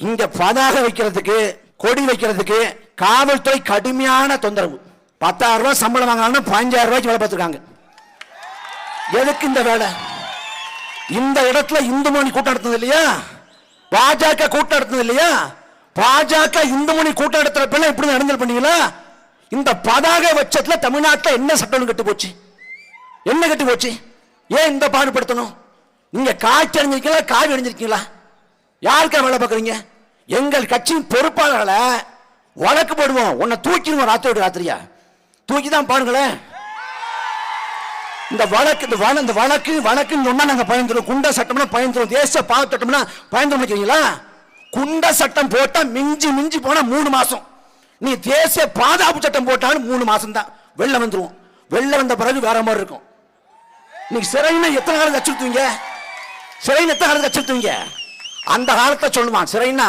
இங்க பதாக வைக்கிறதுக்கு கொடி வைக்கிறதுக்கு காவல்துறை கடுமையான தொந்தரவு. பத்தாயிரம் ரூபாய் சம்பளம் வாங்கினாலும் பதினஞ்சாயிரம் ரூபாய்க்கு வேலை பார்த்துருக்காங்க. எதுக்கு இந்த வேலை? இந்த இடத்துல இந்து மணி கூட்டம் நடத்தது இல்லையா? பாஜக கூட்டம் நடத்தது இல்லையா? பாஜக இந்து மணி கூட்டம் நடத்துறப்ப இப்படி நடந்தல் பண்ணீங்களா? இந்த பதாக வச்சத்துல தமிழ்நாட்டில் என்ன சட்டம் கட்டு போச்சு? என்ன கட்டு போச்சு? ஏன் இந்த பாடுபடுத்தணும்? நீங்க காய்ச்சி அடைஞ்சிருக்கீங்களா காவி அடைஞ்சிருக்கீங்களா யாருக்கா வேலை பார்க்குறீங்க? எங்கள் கட்சியின் பொறுப்பாளர்களை வழக்கு போடுவோம். உன்னை தூக்கிடுவோம் ராத்திரி ராத்திரியா? தூக்கி தான் பாருங்களேன் இந்த வழக்கு இந்த வழ இந்த வழக்கு வழக்குன்னு சொன்னா நாங்கள் பயந்துடும் குண்ட சட்டம்னா பயந்துடும் தேச பாவ சட்டம்னா பயந்துரும் நினைக்கிறீங்களா குண்ட சட்டம் போட்டால் மிஞ்சி மிஞ்சி போனால் மூணு மாதம் நீ தேசிய பாதுகாப்பு சட்டம் போட்டாலும் மூணு மாதம் தான் வெளில வந்துருவோம். வெளில வந்த பிறகு வேற மாதிரி இருக்கும். நீ சிறைன்னு எத்தனை காலம் அச்சுறுத்துவீங்க சிறைன்னு எத்தனை காலம் அச்சுறுத்துவீங்க அந்த காலத்தை சொல்லுவான். சிறைன்னா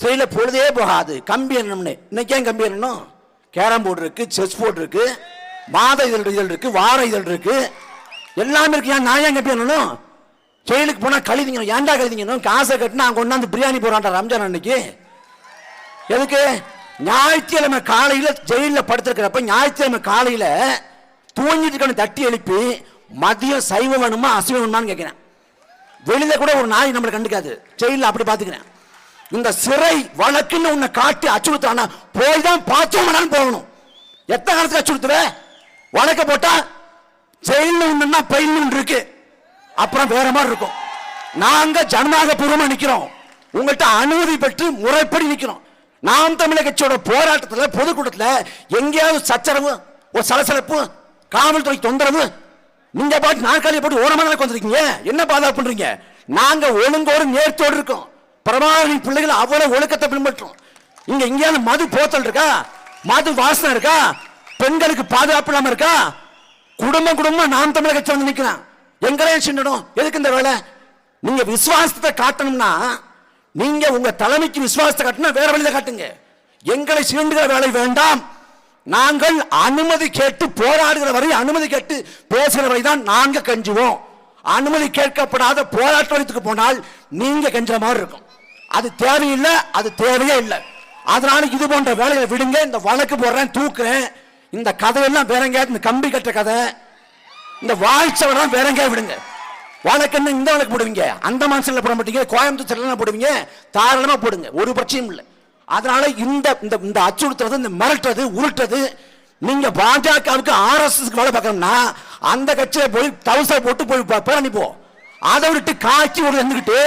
சிறையில் பொழுதே போகாது. கம்பி என்னம்னு. இன்னைக்கே ஏன் கம்பி என்னணும்? கேரம் போர்டு இருக்கு செஸ் போர்டு இருக்கு மாத இதழ் இதழ் இருக்கு வார இதழ் இருக்கு. எல்லாமே இருக்கு. ஏன் நான் ஏன் கம்பி என்னணும்? ஜெயிலுக்கு போனால் கழுதிங்க ஏன்டா கழுதிங்க காசை கட்டினா அங்கே கொண்டாந்து பிரியாணி போறான்டா ரம்ஜான் அன்னைக்கு. எதுக்கு? ஞாயிற்றுக்கிழமை காலையில் ஜெயிலில் படுத்திருக்கிறப்ப ஞாயிற்றுக்கிழமை காலையில் தூங்கிட்டு இருக்கணும் தட்டி எழுப்பி மதியம் சைவம் வேணுமா அசைவம் வேணுமான்னு கேட்குறேன் வெளியில கூட ஒரு நாய் நம்மளை கண்டுக்காது. ஜெயில அப்படி பாத்துக்கிறேன். இந்த சிறை வழக்குன்னு உன்னை காட்டி அச்சுறுத்துறானா போய் தான் பார்த்தோம்னாலும் போகணும். எத்தனை காலத்துக்கு அச்சுறுத்துவ? வழக்க போட்டா ஜெயில ஒண்ணுன்னா பயில் ஒன்று இருக்கு. அப்புறம் வேற மாதிரி இருக்கும். நாங்க ஜனநாயக பூர்வமா நிக்கிறோம். உங்கள்கிட்ட அனுமதி பெற்று முறைப்படி நிக்கிறோம். நாம் தமிழக கட்சியோட போராட்டத்தில் பொதுக்கூட்டத்தில் எங்கேயாவது சச்சரவு ஒரு சலசலப்பு காவல்துறை தொந்தரவு நீங்க பாட்டு நாற்காலியை போட்டு ஓரமாக நடக்க வந்திருக்கீங்க என்ன பாதுகாப்பு பண்றீங்க? நாங்க ஒழுங்கோடு நேர்த்தோடு இருக்கோம். பிரபாகரின் பிள்ளைகள் அவ்வளவு ஒழுக்கத்தை பின்பற்றும். இங்க எங்கேயாவது மது போத்தல் இருக்கா? மது வாசனை இருக்கா? பெண்களுக்கு பாதுகாப்பு இல்லாம இருக்கா? குடும்பம் குடும்பம் நாம் தமிழக கட்சி வந்து நிக்கிறான் எங்களையும் சின்னடும்? எதுக்கு இந்த வேலை? நீங்க விசுவாசத்தை காட்டணும்னா நீங்க உங்க தலைமைக்கு விசுவாசத்தை காட்டினா வேற வழியில காட்டுங்க. எங்களை சீண்டுகிற வேலை வேண்டாம். நாங்கள் அனுமதி கேட்டு போராடுகிற வரை அனுமதி கேட்டு பேசுகிற வரை தான் நாங்கள் கெஞ்சுவோம். அனுமதி கேட்கப்படாத போராட்ட வரைத்துக்கு போனால் நீங்க கெஞ்சுற மாதிரி இருக்கும். அது தேவையில்லை அது தேவையே இல்லை. அதனால இது போன்ற வேலையை விடுங்க இந்த வழக்கு போடுறேன் தூக்குறேன். இந்த கதையெல்லாம் வேற எங்கேயாவது இந்த கம்பி கட்ட கதை. இந்த வாழ்ச்சவரெல்லாம் வேற எங்கேயாவது விடுங்க. வழக்கு என்ன இந்த வழக்கு போடுவீங்க? அந்த மாசத்துல போட மாட்டீங்க கோயம்புத்தூர் போடுவீங்க தாராளமாக போடுங்க ஒரு பிரச்சனையும் இல்லை. அதனால இந்த இந்த இந்த அச்சுறுத்துறது இந்த மிரட்டுறது உருட்டுறது நீங்க பாஜகவுக்கு ஆர்எஸ்எஸ்க்கு வேலை பார்க்கணும்னா அந்த கட்சியில போய் தவசை போட்டு போய் பேரணிப்போம் அதை விட்டு காய்ச்சி ஒரு இருந்துக்கிட்டு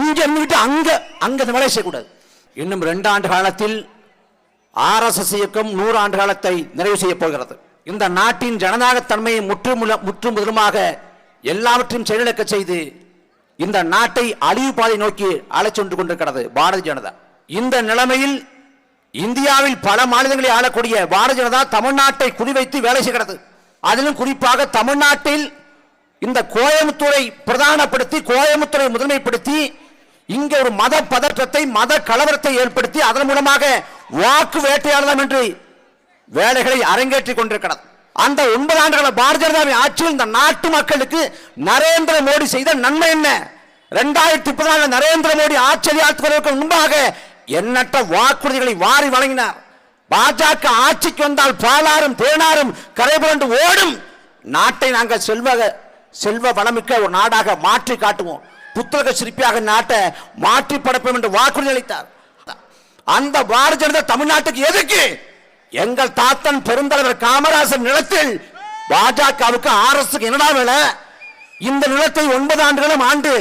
இங்க இருந்துக்கிட்டு அங்க அங்க இந்த வேலையை செய்யக்கூடாது. இன்னும் ரெண்டு ஆண்டு காலத்தில் ஆர்எஸ்எஸ் இயக்கம் நூறு ஆண்டு காலத்தை நிறைவு செய்ய போகிறது. இந்த நாட்டின் ஜனநாயக தன்மையை முற்றுமுல முற்று முதலுமாக எல்லாவற்றையும் செயலிழக்க செய்து இந்த நாட்டை அழிவு பாதை நோக்கி அழைச்சொன்று கொண்டிருக்கிறது பாரதிய ஜனதா. இந்த நிலைமையில் இந்தியாவில் பல மாநிலங்களை ஆளக்கூடிய பாரதிய ஜனதா தமிழ்நாட்டை குறிவைத்து வேலை செய்கிறது. அதிலும் குறிப்பாக தமிழ்நாட்டில் இந்த கோயம்புத்தூரை பிரதானப்படுத்தி கோயம்புத்தூரை முதன்மைப்படுத்தி இங்கே ஒரு மத பதற்றத்தை மத கலவரத்தை ஏற்படுத்தி அதன் மூலமாக வாக்கு வேட்டையாடலாம் என்று வேலைகளை அரங்கேற்றிக் கொண்டிருக்கிறது. அந்த ஒன்பது ஆண்டுகள பாரதிய ஜனதாவின் ஆட்சியில் இந்த நாட்டு மக்களுக்கு நரேந்திர மோடி செய்த நன்மை என்ன? இரண்டாயிரத்தி பதினாலு நரேந்திர மோடி ஆட்சியாளர்களுக்கு முன்பாக எண்ணற்ற வாக்குறுதிகளை வாரி வழங்கினார். பாஜக ஆட்சிக்கு வந்தால் பாலாறும் தேனாரும் கரைபுரண்டு ஓடும். நாட்டை நாங்கள் செல்வ செல்வ வளமிக்க ஒரு நாடாக மாற்றி காட்டுவோம். புத்தக சிற்பியாக நாட்டை மாற்றி படைப்போம் என்று வாக்குறுதி அளித்தார். அந்த பாரதிய ஜனதா தமிழ்நாட்டுக்கு எதுக்கு எங்கள் தாத்தன் பெருந்தலைவர் காமராசர் நிலத்தில் பாஜகவுக்கு ஆர்எஸ்க்கு என்னடா வேலை? இந்த நிலத்தை ஒன்பது ஆண்டுகளும் ஆண்டு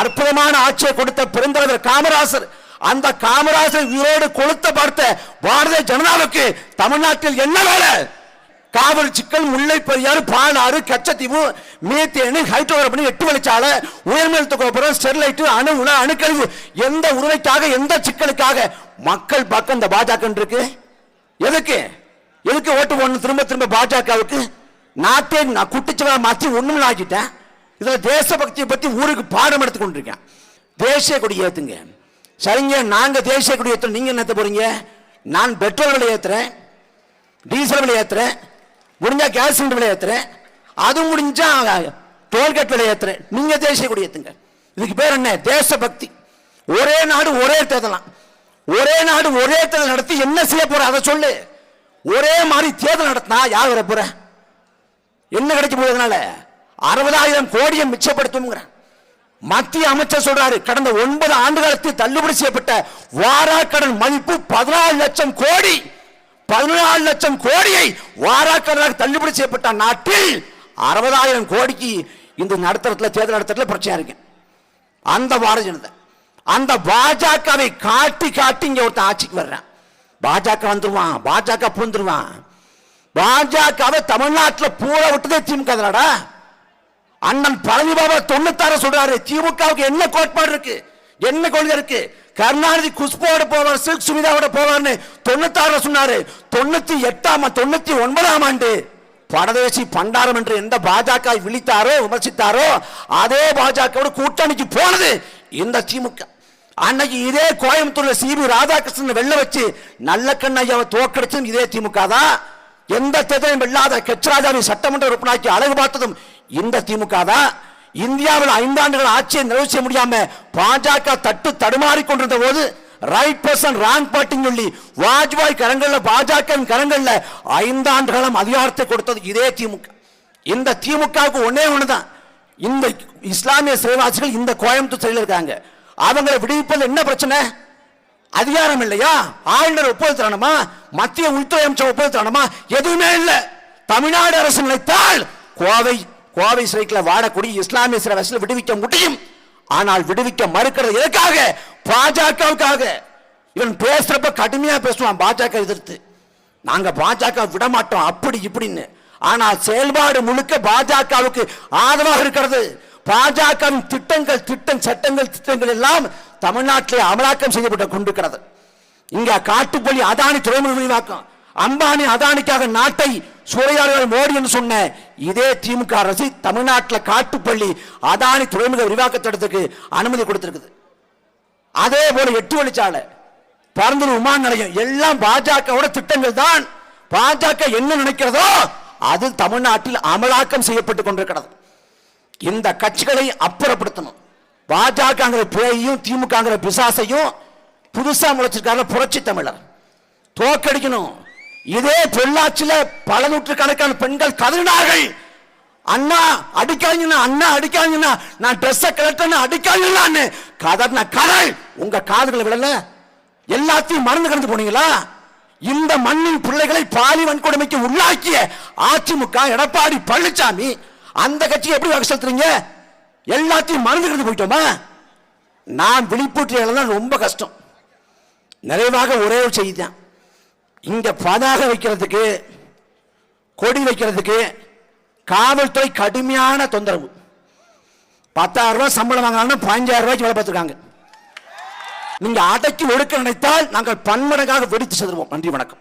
அற்புதமான ஆட்சியை கொடுத்த பெருந்தலைவர் காமராசர் அந்த காமராஜர் உயிரோடு கொளுத்த பார்த்த பாரதிய ஜனதாவுக்கு தமிழ்நாட்டில் என்ன வேலை? காவிரி சிக்கல் முல்லை பெரியாறு பாலாறு கச்சத்தீவு மேத்தேனு ஹைட்ரோகார்பன் எட்டு வழிச்சாலை உயர்மேல் கோபுரம் ஸ்டெர்லைட் அணு உண அணுக்கழிவு எந்த உரிமைக்காக எந்த சிக்கலுக்காக மக்கள் பக்கம் இந்த பாஜக இருக்கு? எதுக்கு? எதுக்கு ஓட்டு போடணும் திரும்ப திரும்ப பாஜகவுக்கு? நாட்டை நான் குட்டிச்சவா மாற்றி ஒண்ணும் ஆக்கிட்டேன். இதுல தேசபக்தியை பத்தி ஊருக்கு பாடம் எடுத்து கொண்டிருக்கேன். தேசிய கொடி ஏத்துங்க. சரிங்க நாங்கள் தேசிய கொடி ஏத்துறோம். நீங்கள் என்ன போறீங்க? நான் பெட்ரோல் விலை ஏற்றுறேன் டீசல் விலை ஏற்றுறேன் முடிஞ்சால் கேஸ் சிலிண்டர் விலை ஏற்றுறேன் அது முடிஞ்சால் டோல்கேட் விலை ஏற்றுறேன் நீங்கள் தேசிய கொடி ஏற்றுங்க இதுக்கு பேர் என்ன? தேசபக்தி. ஒரே நாடு ஒரே தேர்தலாம். ஒரே நாடு ஒரே தேர்தல் நடத்தி என்ன செய்ய போற? அதை சொல்லு. ஒரே மாதிரி தேர்தல் நடத்தினா யார் வர போற என்ன கிடைக்க போகிறதுனால அறுபதாயிரம் கோடியை மிச்சப்படுத்தும்ங்கிறேன். மத்திய அமைச்சர் சொல்றாரு கடந்த ஒன்பது ஆண்டு காலத்தில் தள்ளுபடி செய்யப்பட்ட வாராக்கடன் மதிப்பு பதினாலு லட்சம் கோடி. பதினாலு லட்சம் கோடியை வாராக்கடனாக தள்ளுபடி செய்யப்பட்ட நாட்டில் அறுபதாயிரம் கோடிக்கு இந்த நடத்துறதுல தேர்தல் நடத்துறதுல பிரச்சனை இருக்கு. அந்த பாரதிய ஜனதா. அந்த பாஜகவை காட்டி காட்டி இங்க ஒருத்தன் ஆட்சிக்கு வர்றான். பாஜக வந்துருவான் பாஜக பூந்துருவான் பாஜகவை தமிழ்நாட்டில் பூர விட்டதே திமுக தானடா அண்ணன் பழனி பாபா தொண்ணூத்தாறு சொல்றாரு. திமுகவுக்கு என்ன கோட்பாடு இருக்கு? என்ன கொள்கை இருக்கு? கருணாநிதி குஷ்போட போவார் சில்க் சுமிதாவோட போவார்னு தொண்ணூத்தாறு சொன்னாரு. தொண்ணூத்தி எட்டாம் தொண்ணூத்தி ஒன்பதாம் ஆண்டு பரதேசி பண்டாரம் என்று எந்த பாஜக விழித்தாரோ விமர்சித்தாரோ அதே பாஜகவோட கூட்டணிக்கு போனது இந்த திமுக. அன்னைக்கு இதே கோயம்புத்தூர்ல சிபி ராதாகிருஷ்ணன் வெள்ள வச்சு நல்ல கண்ணையாவை தோக்கடிச்சதும் இதே திமுக தான். எந்த தேர்தலும் வெல்லாத கெச்ராஜாவை சட்டமன்ற உறுப்பினராக்கி அழகு பார்த்ததும் இந்த திமுக தான் இந்தியாவில் ஐந்தாண்டுகள் ஆட்சியை நிறைவேற்ற முடியாம பாஜக தட்டு தடுமாறி கொண்டிருந்த போது ரைட் பர்சன் ராங் பார்ட்டின்னு சொல்லி வாஜ்பாய் கரங்கள்ல பாஜக கரங்கள்ல ஐந்தாண்டு காலம் அதிகாரத்தை கொடுத்தது இதே திமுக. இந்த திமுகவுக்கு ஒன்னே ஒண்ணுதான். இந்த இஸ்லாமிய சிறைவாசிகள் இந்த கோயம்புத்தூர் சிறையில் இருக்காங்க. அவங்களை விடுவிப்பது என்ன பிரச்சனை? அதிகாரம் இல்லையா? ஆளுநர் ஒப்புதல் தரணுமா? மத்திய உள்துறை அமைச்சர் ஒப்புதல் தரணுமா? எதுவுமே இல்லை. தமிழ்நாடு அரசு நினைத்தால் கோவை கோவை சிறைக்குள்ள வாடக்கூடிய இஸ்லாமிய சிறைவாசிகளை விடுவிக்க முடியும். ஆனால் விடுவிக்க மறுக்கிறது எதற்காக பாஜகவுக்காக. இவன் பேசுறப்ப கடுமையா பேசுவான் பாஜக எதிர்த்து. நாங்க பாஜக விட மாட்டோம் அப்படி இப்படின்னு. ஆனால் செயல்பாடு முழுக்க பாஜகவுக்கு ஆதரவாக இருக்கிறது. பாஜகவின் திட்டங்கள் திட்டம் சட்டங்கள் திட்டங்கள் எல்லாம் தமிழ்நாட்டிலே அமலாக்கம் செய்யப்பட்டு கொண்டிருக்கிறது. இங்க காட்டுப்பள்ளி அதானி துறைமுக விரிவாக்கம். அம்பானி அதானிக்காக நாட்டை சூறையாளர்கள் மோடி என்று சொன்ன இதே திமுக அரசு தமிழ்நாட்டில் காட்டுப்பள்ளி அதானி துறைமுக விரிவாக்க திட்டத்துக்கு அனுமதி கொடுத்திருக்குது. அதே போல எட்டு வழிச்சாலை பரந்தூர் விமான நிலையம் எல்லாம் பாஜகவோட திட்டங்கள் தான். பாஜக என்ன நினைக்கிறதோ அது தமிழ்நாட்டில் அமலாக்கம் செய்யப்பட்டு கொண்டிருக்கிறது. இந்த கட்சிகளை அப்புறப்படுத்தணும். பாஜகங்கிற பிழையும் திமுகங்கிற பிசாசையும் புதுசா முளைச்சிருக்காங்க புரட்சி தமிழர். தோக்கடிக்கணும். இதே பொள்ளாச்சியில பல நூற்றுக்கணக்கான பெண்கள் கதறினார்கள். அண்ணா அடிக்காதீங்கண்ணா அண்ணா அடிக்காதீங்கண்ணா நான் ட்ரெஸ்ஸை கலட்டன்னு அடிக்காதீங்களான்னு. கதர்ன கதல் உங்க காதுகளை விடல. எல்லாத்தையும் மறந்து கடந்து போனீங்களா? இந்த மண்ணின் பிள்ளைகளை பாலி வன்கொடுமைக்கு உள்ளாக்கிய அதிமுக எடப்பாடி பழனிசாமி அந்த கட்சி எப்படி வகை செலுத்துறீங்க? எல்லாத்தையும் மறந்து கடந்து போயிட்டோமா? நான் விழிப்புற்று ரொம்ப கஷ்டம். நிறைவாக ஒரே ஒரு செய்தி தான். இங்க பதாக வைக்கிறதுக்கு கொடி வைக்கிறதுக்கு காவல்துறை கடுமையான தொந்தரவு. பத்தாயிரம் ரூபாய் சம்பளம் வாங்கினாலும் பதினஞ்சாயிரம் ரூபாய்க்கு வேலை பார்த்துருக்காங்க. நீங்க அடக்கி ஒடுக்க நினைத்தால் நாங்கள் பன்மடங்காக வெடித்து செதுருவோம் நன்றி வணக்கம்.